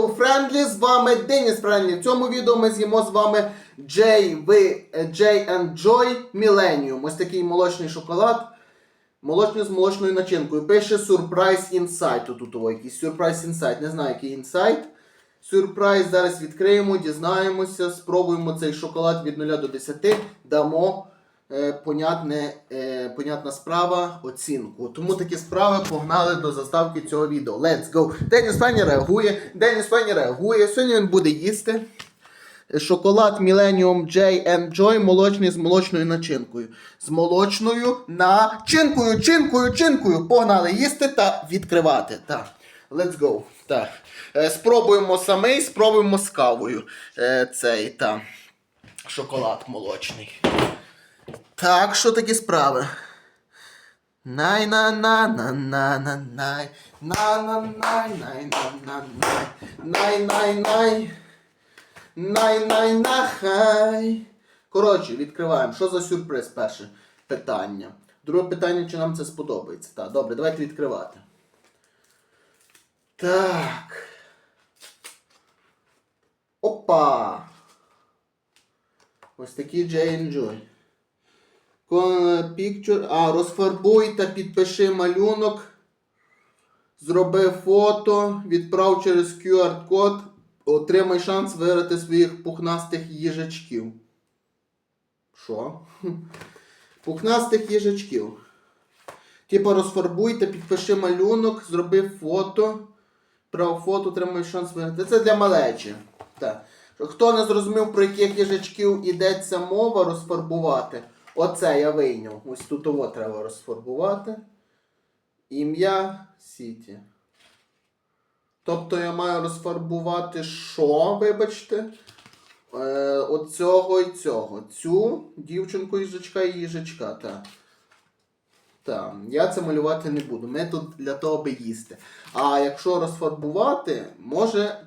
Hello Friendly, з вами Деніс Friendly. В цьому відео ми з'їмо з вами J, V, J Joy Millennium. Ось такий молочний шоколад. Молочний з молочною начинкою. Пише Surprise Insight. Тут у якийсь Surprise Insight. Не знаю, який інсайт. Сюрприз зараз відкриємо, дізнаємося, спробуємо цей шоколад від 0 до 10, дамо понятне, е, понятна справа оцінку. Тому такі справи погнали до заставки цього відео. Let's go! Деніс Фені реагує. Деніс Фені реагує. Сьогодні він буде їсти. Шоколад Millennium J Joy молочний з молочною начинкою. З молочною начинкою, чинкою, чинкою. Погнали їсти та відкривати. Так. Let's go. Так. Е, спробуємо самий, спробуємо з кавою. Е, цей та шоколад молочний. Так, що такі справи? най на на на на на най на на най най на на най най най най най най нахай Коротше, відкриваємо. Що за сюрприз перше питання? Друге питання, чи нам це сподобається. Так, добре, давайте відкривати. Так. Опа! Ось такий J Joy. Picture. А, розфарбуй та підпиши малюнок. Зроби фото, відправ через QR-код. Отримай шанс виграти своїх пухнастих їжачків. Що? Пухнастих їжачків. Типа розфарбуй та підпиши малюнок, зроби фото. Прав фото, отримай шанс виграти. Це для малечі. Так. Хто не зрозумів, про яких їжачків йдеться мова, розфарбувати. Оце я вийняв. Ось тут того треба розфарбувати. Ім'я Сіті. Тобто я маю розфарбувати що, вибачте? Е, оцього і цього. Цю дівчинку їжачка і їжачка. Так. Так, я це малювати не буду. Ми тут для того аби їсти. А якщо розфарбувати, може,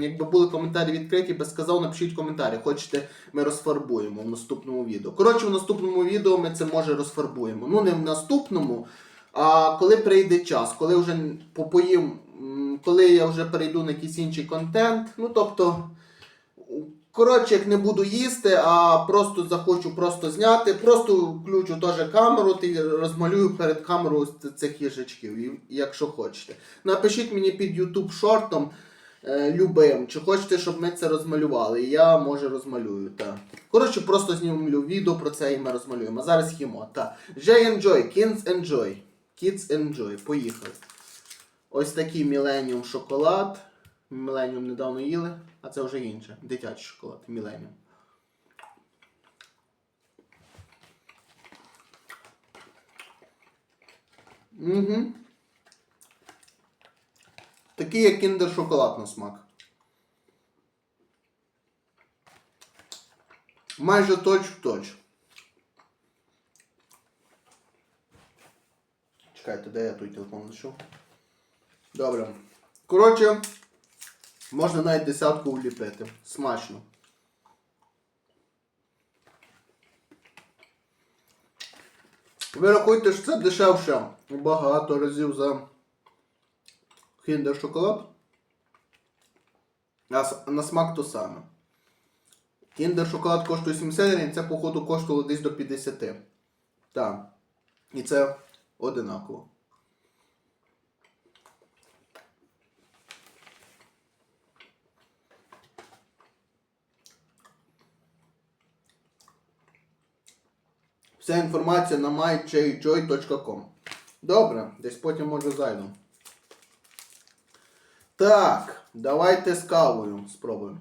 якби були коментарі відкриті, би сказав, напишіть коментарі. Хочете, ми розфарбуємо в наступному відео. Коротше, в наступному відео ми це може розфарбуємо. Ну, не в наступному, а коли прийде час, коли вже попоїм, коли я вже перейду на якийсь інший контент. Ну, тобто. Коротше, як не буду їсти, а просто захочу просто зняти, просто включу теж камеру та розмалюю перед камерою цих їжачків, якщо хочете. Напишіть мені під YouTube шортом любим, чи хочете, щоб ми це розмалювали. Я може розмалюю. Та. Коротше, просто знімлю відео про це і ми розмалюємо. А зараз їмо. Та. Enjoy, Kids Enjoy. Kids Enjoy. Поїхали. Ось такий Millennium шоколад. Millennium недавно їли, а це вже інше. Дитячий шоколад. Millennium. Угу. Такий як кіндер шоколад на смак. Майже точ в точ. Чекайте, де я той телефон лишу? Добре. Коротше, можна навіть десятку вліпити. Смачно. Ви рахуєте, що це дешевше багато разів за Kinder шоколад? А на смак то саме. Kinder шоколад коштує 70 гривень, це, походу, коштувало десь до 50. Так. І це одинаково. Вся інформація на myjjoy.com. Добре, десь потім може зайду. Так, давайте з кавою спробуємо.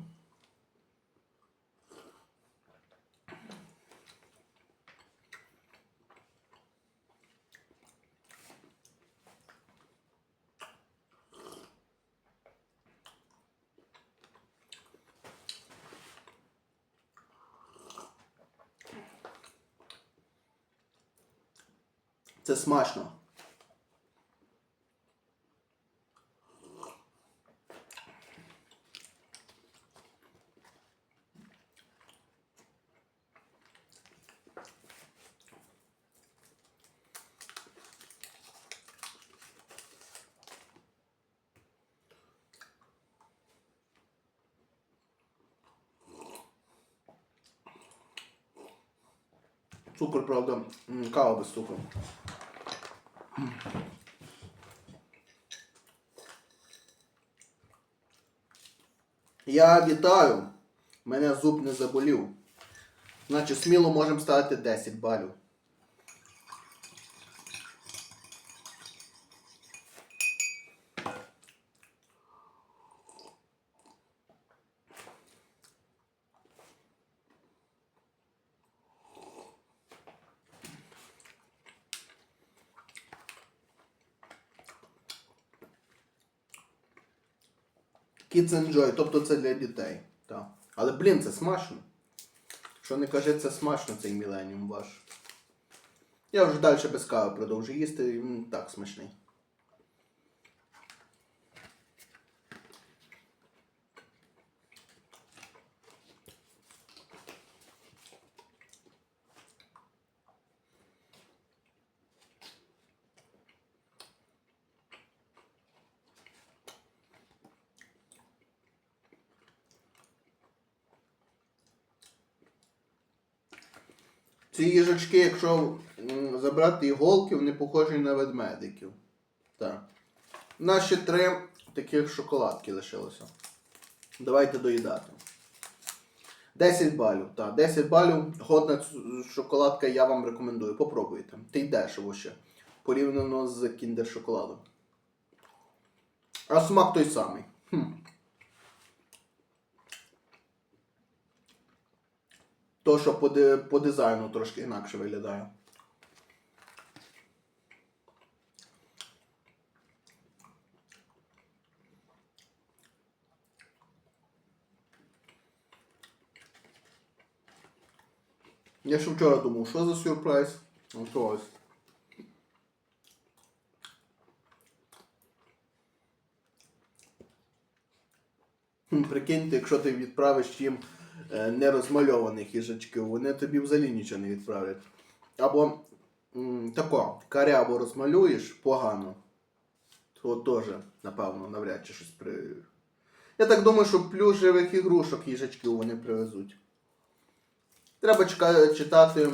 Це смачно. Цукор, правда, кава без цукру. Я вітаю. Мене зуб не заболів. Значить, сміло можемо ставити 10 балів. Kids enjoy, тобто це для дітей. Так. Але, блін, це смачно. Що не каже, це смачно цей міленіум ваш. Я вже далі без кави продовжу їсти, він так смачний. Ці їжачки, якщо забрати іголки, вони похожі на ведмедиків. Так. Нас ще три таких шоколадки лишилося. Давайте доїдати. 10 балів. Так, 10 балів. Годна шоколадка я вам рекомендую. Попробуйте. Та й дешево ще. Порівняно з кіндер шоколадом. А смак той самий. Хм. То, що по, по дизайну трошки інакше виглядає. Я ще вчора думав, що за сюрприз? Ось ось. Прикиньте, якщо ти відправиш їм нерозмальованих їжачків, вони тобі взагалі нічого не відправлять. Або тако, карябу розмалюєш погано, то теж, напевно, навряд чи щось при. Я так думаю, що плюшевих ігрушок їжачків вони привезуть. Треба читати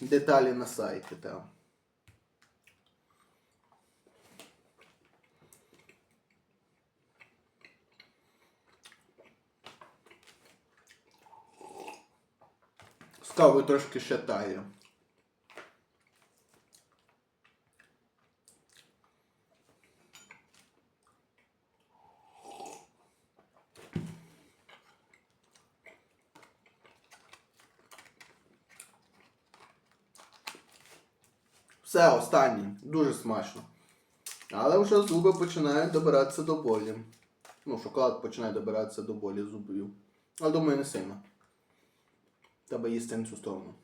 деталі на сайті. Та. З трошки ще тає. Все, останнє. Дуже смачно. Але вже зуби починають добиратися до болі. Ну, шоколад починає добиратися до болі зубів. Але думаю, не сильно. Треба їсти на цю сторону.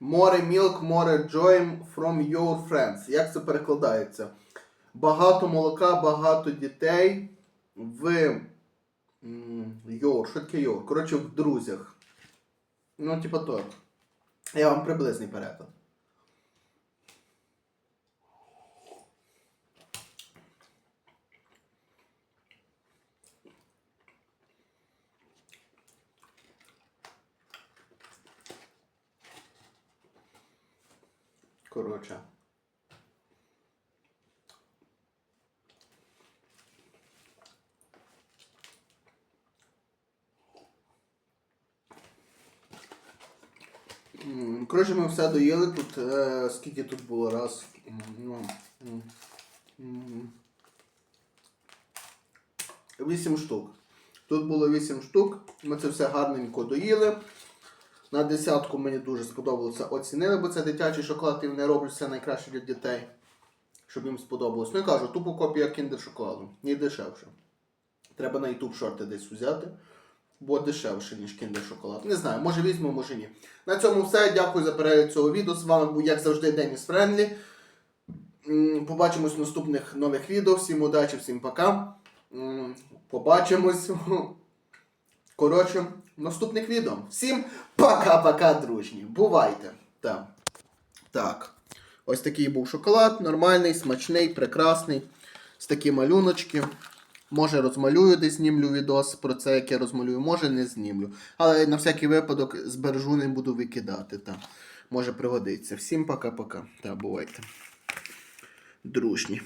More milk, more joy from your friends. Як це перекладається? Багато молока, багато дітей в your. Що таке your? Коротше, в друзях. Ну, типа то. Я вам приблизний переклад. Коротше. Коротше, ми все доїли тут. Е, скільки тут було раз? Вісім штук. Тут було 8 штук. Ми це все гарненько доїли. На десятку мені дуже сподобалося. Оцінили, бо це дитячий шоколад і вони роблять все найкраще для дітей. Щоб їм сподобалось. Ну я кажу, тупо копія кіндер шоколаду. Ні дешевше. Треба на YouTube шорти десь взяти. Бо дешевше, ніж кіндер шоколад. Не знаю, може візьму, може ні. На цьому все. Дякую за перегляд цього відео. З вами був, як завжди, Деніс Френдлі. Побачимось в наступних нових відео. Всім удачі, всім пока. Побачимось. Коротше, в наступних відео. Всім пока-пока, дружні. Бувайте. Так. Так. Ось такий був шоколад, нормальний, смачний, прекрасний. З такі малюночки. Може розмалюю, десь знімлю відос про це, як я розмалюю, може не знімлю. Але на всякий випадок збережу, не буду викидати. Та. Може пригодиться. Всім пока-пока. Та бувайте. Дружні.